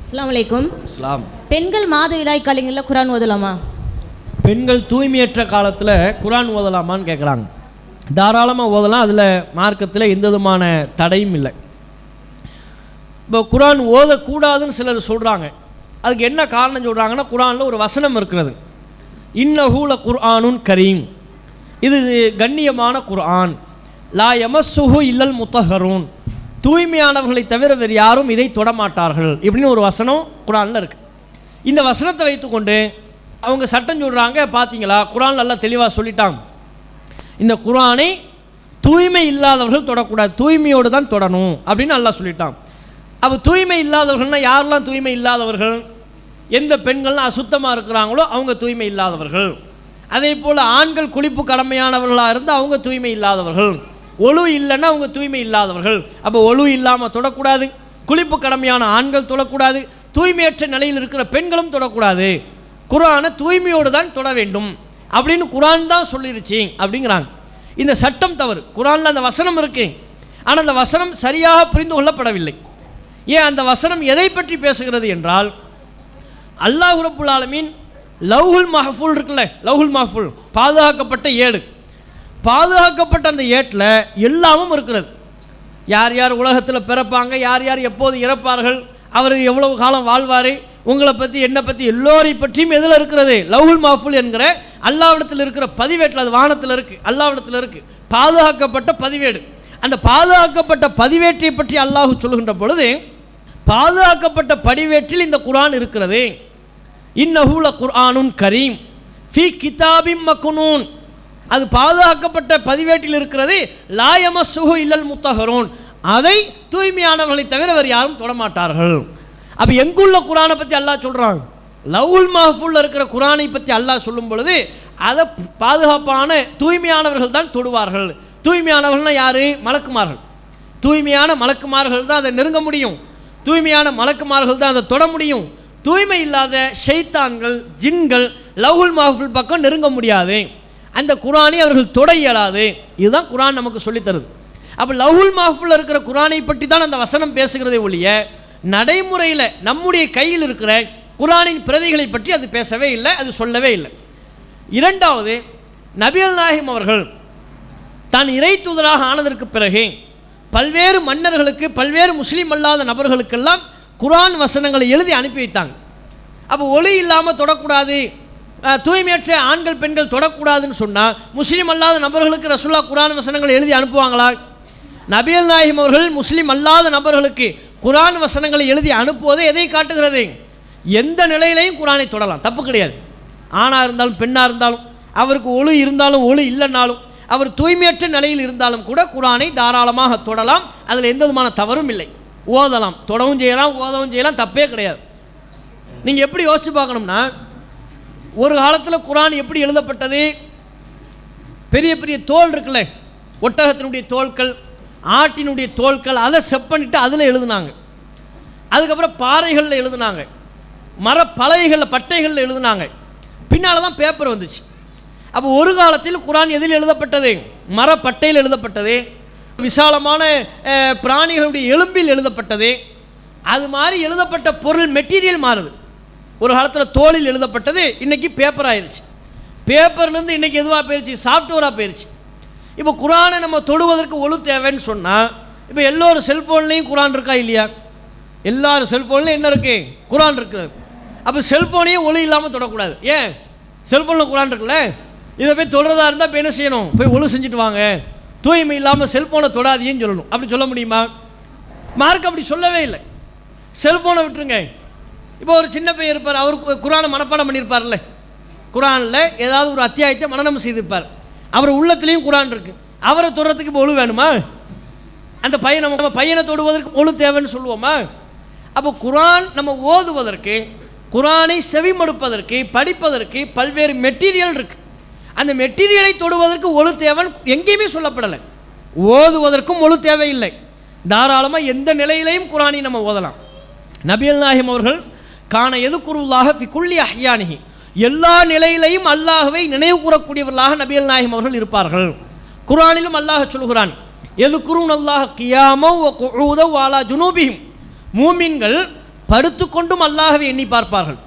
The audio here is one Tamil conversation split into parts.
அஸ்ஸலாமு அலைக்கும் இஸ்லாம் பெண்கள் மாதவிடாய் காலங்களில் குரான் ஓதலாமா? பெண்கள் தூய்மையற்ற காலத்தில் குரான் ஓதலாமான்னு கேட்குறாங்க தாராளமாக ஓதலாம் அதில் மார்க்கத்தில் எந்த விதமான தடையும் இல்லை. இப்போ குரான் ஓதக்கூடாதுன்னு சிலர் சொல்கிறாங்க அதுக்கு என்ன காரணம் சொல்கிறாங்கன்னா குரானில் ஒரு வசனம் இருக்கிறது. இன்னஹூல குர்ஆனுன் கரீம். இது கண்ணியமான குர்ஆன். லா யமஸ்ஸுஹு இல்லல் முத்தஹரூன். தூய்மையானவர்களை தவிர வேறு யாரும் இதை தொடமாட்டார்கள். இப்படின்னு ஒரு வசனம் குரானில் இருக்குது இந்த வசனத்தை வைத்துக்கொண்டு அவங்க சட்டம் சொல்கிறாங்க பார்த்தீங்களா குரான் நல்லா தெளிவாக சொல்லிட்டாங்க இந்த குரானை தூய்மை இல்லாதவர்கள் தொடக்கூடாது. தூய்மையோடு தான் தொடணும் அப்படின்னு நல்லா சொல்லிட்டான். அப்போ தூய்மை இல்லாதவர்கள்னால் யாரெல்லாம் தூய்மை இல்லாதவர்கள்? எந்த பெண்கள்லாம் அசுத்தமாக இருக்கிறாங்களோ அவங்க தூய்மை இல்லாதவர்கள். அதே போல் ஆண்கள் குளிப்பு கடமையானவர்களாக இருந்து அவங்க தூய்மை இல்லாதவர்கள். ஒழு இல்லைன்னா அவங்க தூய்மை இல்லாதவர்கள். அப்போ ஒழு இல்லாமல் தொடக்கூடாது. குளிப்பு கடமையான ஆண்கள் தொடக்கூடாது. தூய்மையற்ற நிலையில் இருக்கிற பெண்களும் தொடக்கூடாது. குரானை தூய்மையோடு தான் தொட வேண்டும். அப்படின்னு குரான் தான் சொல்லிருச்சு அப்படிங்கிறாங்க. இந்த சட்டம் தவறு. குரானில் அந்த வசனம் இருக்கு. ஆனால் அந்த வசனம் சரியாக புரிந்து கொள்ளப்படவில்லை. ஏன் அந்த வசனம் எதை பற்றி பேசுகிறது என்றால் அல்லாஹ் ரப்புல் ஆலமீன் லவ்ஹுல் மஹஃபூல் இருக்குல்ல லவ்ஹுல் மஹஃபூல் பாதுகாக்கப்பட்ட ஏடு. பாதுகாக்கப்பட்ட அந்த ஏட்டில் எல்லாமும் இருக்கிறது. யார் யார் உலகத்தில் பிறப்பாங்க யார் யார் எப்போது இறப்பார்கள் அவர் எவ்வளவு காலம் வாழ்வார் உங்களை பற்றி என்னை பற்றி எல்லோரை பற்றியும் எதில் இருக்கிறது? லவுல் மாஃபுல் என்கிற அல்லாவிடத்தில் இருக்கிற பதிவேட்டில் அது வானத்தில் இருக்குது அல்லாவிடத்தில் இருக்குது பாதுகாக்கப்பட்ட பதிவேடு. அந்த பாதுகாக்கப்பட்ட பதிவேற்றை பற்றி அல்லாஹ் சொல்லுகின்ற பொழுது பாதுகாக்கப்பட்ட படிவேட்டில் இந்த குரான் இருக்கிறது. இன்னஹூல குர்ஆனுன் கரீம். ஃபி கிதாபிம் மக்குனூன் அது பாதுகாக்கப்பட்ட பதிவேட்டில் இருக்கிறது. லாயம சுகு இல்லல் முத்தகரோன் அதை தூய்மையானவர்களை தவிர வேறு யாரும் தொடமாட்டார்கள். அப்போ எங்குள்ள குரானை பற்றி அல்லாஹ் சொல்கிறாங்க லவுல் மஹஃபுல்ல இருக்கிற குரானை பற்றி அல்லாஹ் சொல்லும் பொழுது அதை பாதுகாப்பான தூய்மையானவர்கள் தான் தொடுவார்கள். தூய்மையானவர்கள்னா யார்? மலக்குமார்கள். தூய்மையான மலக்குமார்கள் தான் அதை நெருங்க முடியும். தூய்மையான மலக்குமார்கள் தான் அதை தொட முடியும். தூய்மை இல்லாத ஷைத்தான்கள் ஜின்கள் லவுல் மஹஃபுல் பக்கம் நெருங்க முடியாது. அந்த குரானை அவர்கள் தொட இயலாது இதுதான் குரான் நமக்கு சொல்லித்தருது. அப்போ லவுல் மஹஃபுல் இருக்கிற குரானை பற்றி தான் அந்த வசனம் பேசுகிறதே ஒழிய நடைமுறையில் நம்முடைய கையில் இருக்கிற குரானின் பிரதிகளை பற்றி அது பேசவே இல்லை அது சொல்லவே இல்லை. இரண்டாவது நபியல் நாயகம் அவர்கள் தான் இறை தூதராக ஆனதற்கு பிறகு பல்வேறு மன்னர்களுக்கு பல்வேறு முஸ்லீம் அல்லாத நபர்களுக்கெல்லாம் குரான் வசனங்களை எழுதி அனுப்பி வைத்தாங்க. அப்போ ஒளி இல்லாமல் தொடக்கூடாது. தூய்மையற்ற ஆண்கள் பெண்கள் தொடக்கூடாதுன்னு சொன்னால் முஸ்லீம் அல்லாத நபர்களுக்கு ரசுல்லா குரான் வசனங்களை எழுதி அனுப்புவாங்களா? நபியல் நாயகம் அவர்கள் முஸ்லீம் அல்லாத நபர்களுக்கு குரான் வசனங்களை எழுதி அனுப்புவதை எதை காட்டுகிறது? எந்த நிலையிலையும் குரானை தொடலாம். தப்பு கிடையாது. ஆணாக இருந்தாலும் பெண்ணாக இருந்தாலும் அவருக்கு ஒளி இருந்தாலும் ஒளி இல்லைன்னாலும் அவர் தூய்மையற்ற நிலையில் இருந்தாலும் கூட குரானை தாராளமாக தொடலாம். அதில் எந்த விதமான தவறும் இல்லை. ஓதலாம். தொடவும் செய்யலாம் ஓதவும் செய்யலாம். தப்பே கிடையாது. நீங்கள் எப்படி யோசிச்சு பார்க்கணும்னா ஒரு காலத்தில் குரான் எப்படி எழுதப்பட்டது? பெரிய பெரிய தோல் இருக்குல்ல ஒட்டகத்தினுடைய தோல்கள் ஆட்டினுடைய தோல்கள் அதை செப் பண்ணிட்டு அதில் எழுதுனாங்க. அதுக்கப்புறம் பாறைகளில் எழுதுனாங்க. மரப்பலகைகளில் பட்டைகளில் எழுதுனாங்க. பின்னால் தான் பேப்பர் வந்துச்சு. அப்போ ஒரு காலத்தில் குரான் எதில் எழுதப்பட்டது? மரப்பட்டையில் எழுதப்பட்டது. விசாலமான பிராணிகளுடைய எலும்பில் எழுதப்பட்டது. அது மாதிரி எழுதப்பட்ட பொருள் மெட்டீரியல் மாறுது. ஒரு காலத்தில் தோலில் எழுதப்பட்டது இன்றைக்கி பேப்பர் ஆயிடுச்சு பேப்பர்லேருந்து இன்றைக்கி எதுவாக போயிடுச்சு சாஃப்ட்வேராக போயிடுச்சு இப்போ குரானை நம்ம தொடுவதற்கு ஒழு தேவைன்னு சொன்னால் இப்போ எல்லோரும் செல்ஃபோன்லேயும் குரான் இருக்கா இல்லையா? எல்லாரும் செல்ஃபோன்லேயும் என்ன இருக்குது குரான் இருக்கிறது. அப்போ செல்ஃபோனையும் ஒளி இல்லாமல் தொடக்கூடாது. ஏன்? செல்ஃபோனில் குரான் இருக்குல்ல? இதை போய் தொடுறதா இருந்தால் இப்போ என்ன செய்யணும்? போய் ஒழு செஞ்சுட்டு வாங்க. தூய்மை இல்லாமல் செல்ஃபோனை தொடாதீன்னு சொல்லணும். அப்படி சொல்ல முடியுமா? மார்க் அப்படி சொல்லவே இல்லை. செல்ஃபோனை விட்டுருங்க. இப்போ ஒரு சின்ன பையன் இருப்பார் அவர் குரானை மனப்பாடம் பண்ணியிருப்பார்ல குரானில் ஏதாவது ஒரு அத்தியாயத்தை மனநம் செய்திருப்பார். அவர் உள்ளத்துலேயும் குரான் இருக்குது அவரை தொடுறதுக்கு இப்போ ஒழு வேணுமா? அந்த பையனை நம்ம பையனை தொடுவதற்கு ஒழு தேவைன்னு சொல்லுவோமா? அப்போ குரான் நம்ம ஓதுவதற்கு குரானை செவிமடுப்பதற்கு படிப்பதற்கு பல்வேறு மெட்டீரியல் இருக்குது அந்த மெட்டீரியலை தொடுவதற்கு ஒழு தேவன் எங்கேயுமே சொல்லப்படலை. ஓதுவதற்கும் ஒழு தேவையில்லை. தாராளமாக எந்த நிலையிலையும் குரானை நம்ம ஓதலாம். நபியல் நாயகம் அவர்கள் காண எதுக்குருல்லாக ஃபிகுல்லி அஹ்யானிஹி. எல்லா நிலையிலையும் அல்லாஹுவை நினைவு கூறக்கூடியவர்களாக நபியல் நாயகம் அவர்கள் இருப்பார்கள். குரானிலும் அல்லாஹ் சொல்கிறான் எதுக்குருன் அல்லாஹ் கியாமோ குழுதோ வாலா ஜுனூபியும் மூமின்கள் படுத்து கொண்டும் அல்லாஹவை எண்ணி பார்ப்பார்கள்.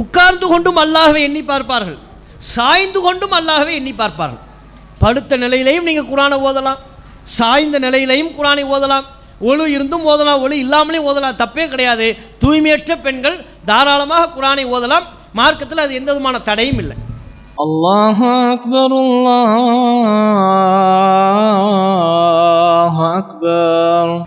உட்கார்ந்து கொண்டும் அல்லாஹவை எண்ணி பார்ப்பார்கள். சாய்ந்து கொண்டும் அல்லாஹவை எண்ணி பார்ப்பார்கள். படுத்த நிலையிலையும் நீங்கள் குரானை ஓதலாம். சாய்ந்த நிலையிலையும் குரானை ஓதலாம். ஒழு இருந்தும் ஓதலாம். ஒழு இல்லாமலே ஓதலாம். தப்பே கிடையாது. தூய்மையற்ற பெண்கள் தாராளமாக குரானை ஓதலாம். மார்க்கத்தில் அது எந்த விதமான தடையும் இல்லை. அல்லாஹ் அக்பர் அல்லாஹ் அக்பர்.